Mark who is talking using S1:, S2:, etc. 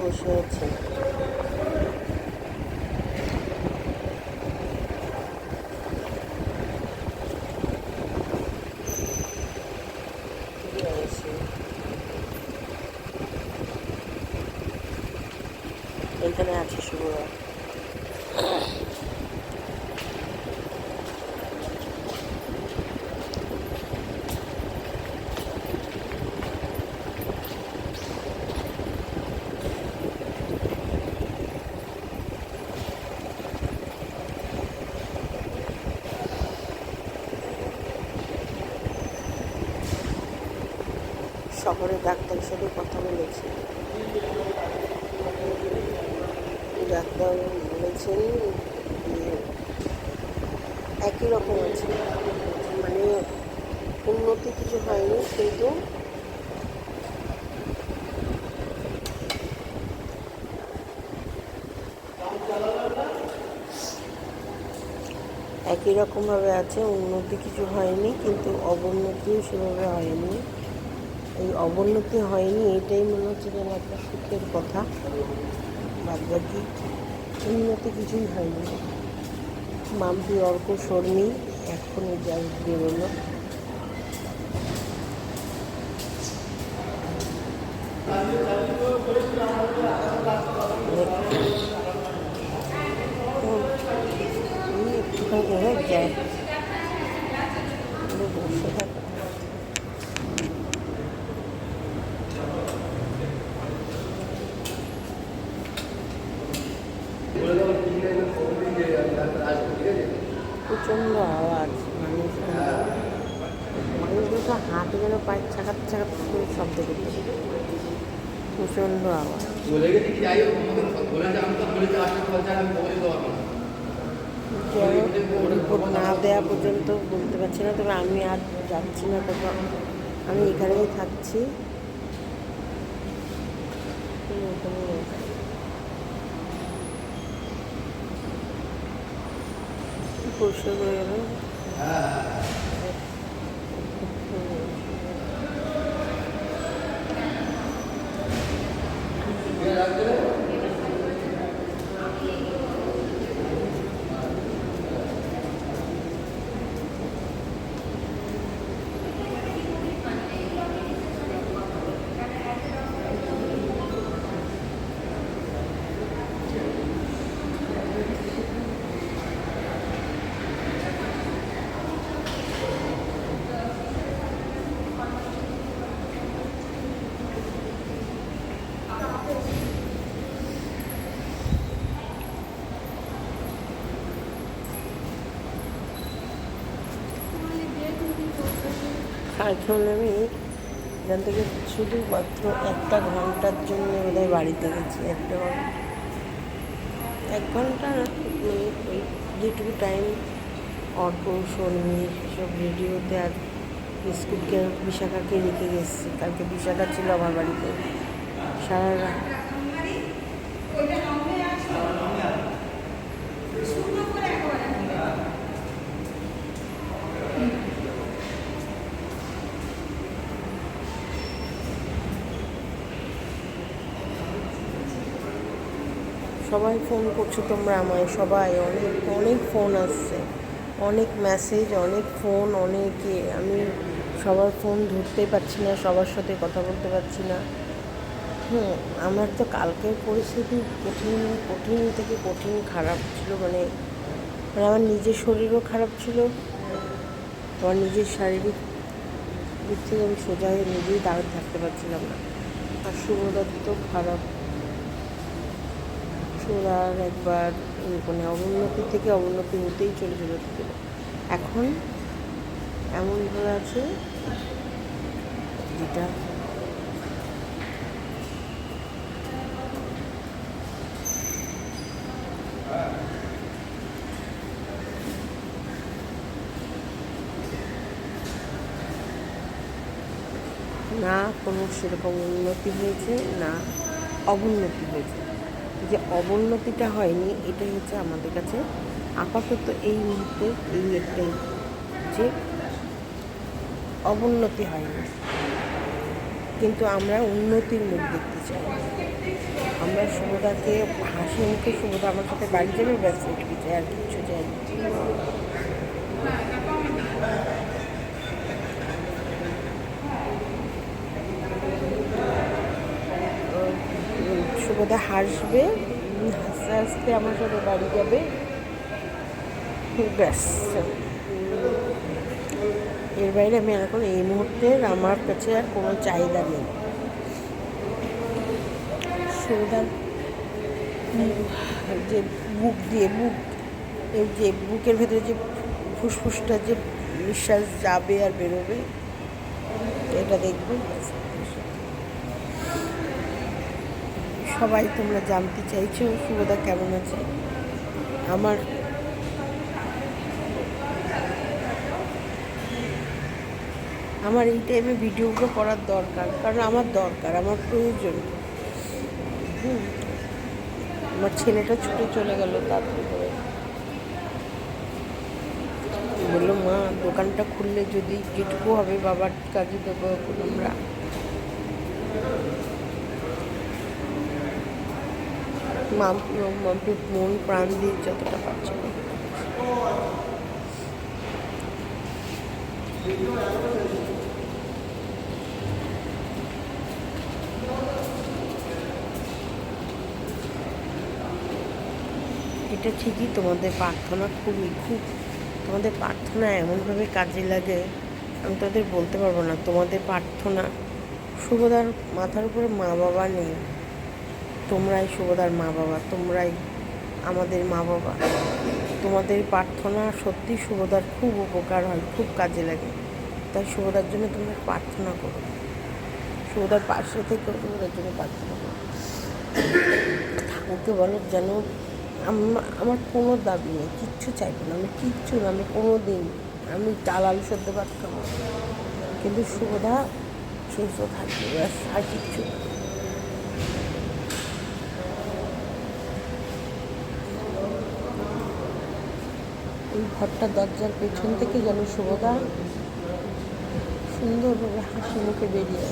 S1: বসে আছে? এখানে আছে শুভরা শহরের ডাক্তারের সাথে কথা বলেছি। ডাক্তার বলেছেন একই রকম আছে। মানে উন্নতি কিছু হয়নি, কিন্তু একই রকমভাবে আছে, উন্নতি কিছু হয়নি, কিন্তু অবনতিও সেভাবে হয়নি। এই অবনতি হয়নি, এটাই মনে হচ্ছে যেন একটা সুখের কথা। বাদ বাকি উন্নতি কিছুই হয়নি। মাম্পি অর্ক শর্মী এখনই যা বেরোলো একটুখানি যায় বসে থাকে প্রচণ্ড আওয়াজ, মানুষ মানুষগুলো তো হাঁটে যেন পায়ে ছাকাত ছাকাত করে শব্দ করতে প্রচণ্ড আওয়াজ। রিপোর্ট না দেওয়া পর্যন্ত বলতে পারছি না, তবে আমি আর যাচ্ছি না কোথাও। আমি এখানেই থাকছি। এখানেই পরিষ্কার করে এখন আমি এখান থেকে শুধুমাত্র একটা ঘণ্টার জন্য বোধহয় বাড়িতে গেছি একটা এক ঘণ্টা না, মানে ওই যেটুকু টাইম অর্ক শর্মী সব রেডিওতে আর বিস্কুটকে বিশাখাকে রেখে গেছি। কালকে বিশাখা ছিল আমার বাড়িতে। সারা রাত। সবাই ফোন করছ তোমরা আমায়, সবাই অনেক অনেক ফোন আসছে। অনেক মেসেজ অনেক ফোন, অনেকে, আমি সবার ফোন ধরতে পারছি না, সবার সাথে কথা বলতে পারছি না। হুম, আমার তো কালকের পরিস্থিতি কঠিন কঠিন থেকে কঠিন খারাপ ছিল মানে মানে আমার নিজের শরীরও খারাপ ছিল। আমার নিজের শারীরিক দিক থেকে আমি সোজা হয়ে নিজেই দাঁড়িয়ে থাকতে পারছিলাম না। আর শুভদত্ত খারাপ। আর একবার মানে অবনতি থেকে অবনতি হতেই চলে চলেছিল। এখন এমনভাবে আছে যেটা না কোনো সেরকম উন্নতি হয়েছে, না অবনতি হয়েছে। যে অবনতিটা হয়নি, এটাই হচ্ছে আমাদের কাছে আপাতত এই মুহূর্তে এই একটাই যে অবনতি হয়নি। কিন্তু আমরা উন্নতির মুখ দেখতে চাই। আমরা শুভদাকে হাসি মুখে শুভদা আমার সাথে বাড়ি যাবে ব্যাস চাই আর কিছু চাই উম, হাসবে। হাসতে হাসতে আমার সাথে বাড়ি যাবে। ব্যাস। এর বাইরে আমি এখন এই মুহূর্তে আমার কাছে আর কোনো চাহিদা নেই। শুভদার যে বুক দিয়ে বুক যে বুকের ভেতরে যে ফুসফুসটা যে নিঃশ্বাস যাবে আর বেরোবে এটা দেখবে ব্যাস। সবাই তোমরা জানতে চাইছো শুভদা কেমন আছে? আমার আমার এই টাইমে ভিডিওগুলো করার দরকার, কারণ আমার দরকার, আমার প্রয়োজন। হুম। আমার ছেলেটা ছুটে চলে গেল করে। বলল, মা, দোকানটা খুললে যদি যেটুকু হবে বাবার কাজে দেবো আমরা মা মাম্পি মন প্রাণ দিয়ে যতটা পারছে। এটা ঠিকই তোমাদের প্রার্থনা খুবই, খুব তোমাদের প্রার্থনা এমনভাবে কাজে লাগে, আমি তোদের বলতে পারব না। তোমাদের প্রার্থনা শুভদার মাথার উপরে মা বাবা নেই। তোমরাই শুভদার মা বাবা, তোমরাই আমাদের মা বাবা। তোমাদের প্রার্থনা সত্যি শুভদার খুব উপকার হয়, খুব কাজে লাগে। তাই শুভদার জন্য তোমরা প্রার্থনা করো। শুভদার পাশে থেকে শুভদার জন্য প্রার্থনা করো। ঠাকুরকে বলো যেন আমার কোনো দাবি নেই, কিচ্ছু চাইব না। আমি কিচ্ছু না, আমি কোনো দিন আমি চাল আলু সদ্য খাব কিন্তু শুভদা সুস্থ থাকবে, ব্যাস, আর কিচ্ছু না। ওই ঘরটা দরজার পেছন থেকে যেন শুভদা সুন্দরভাবে হাসি মুখে বেরিয়ে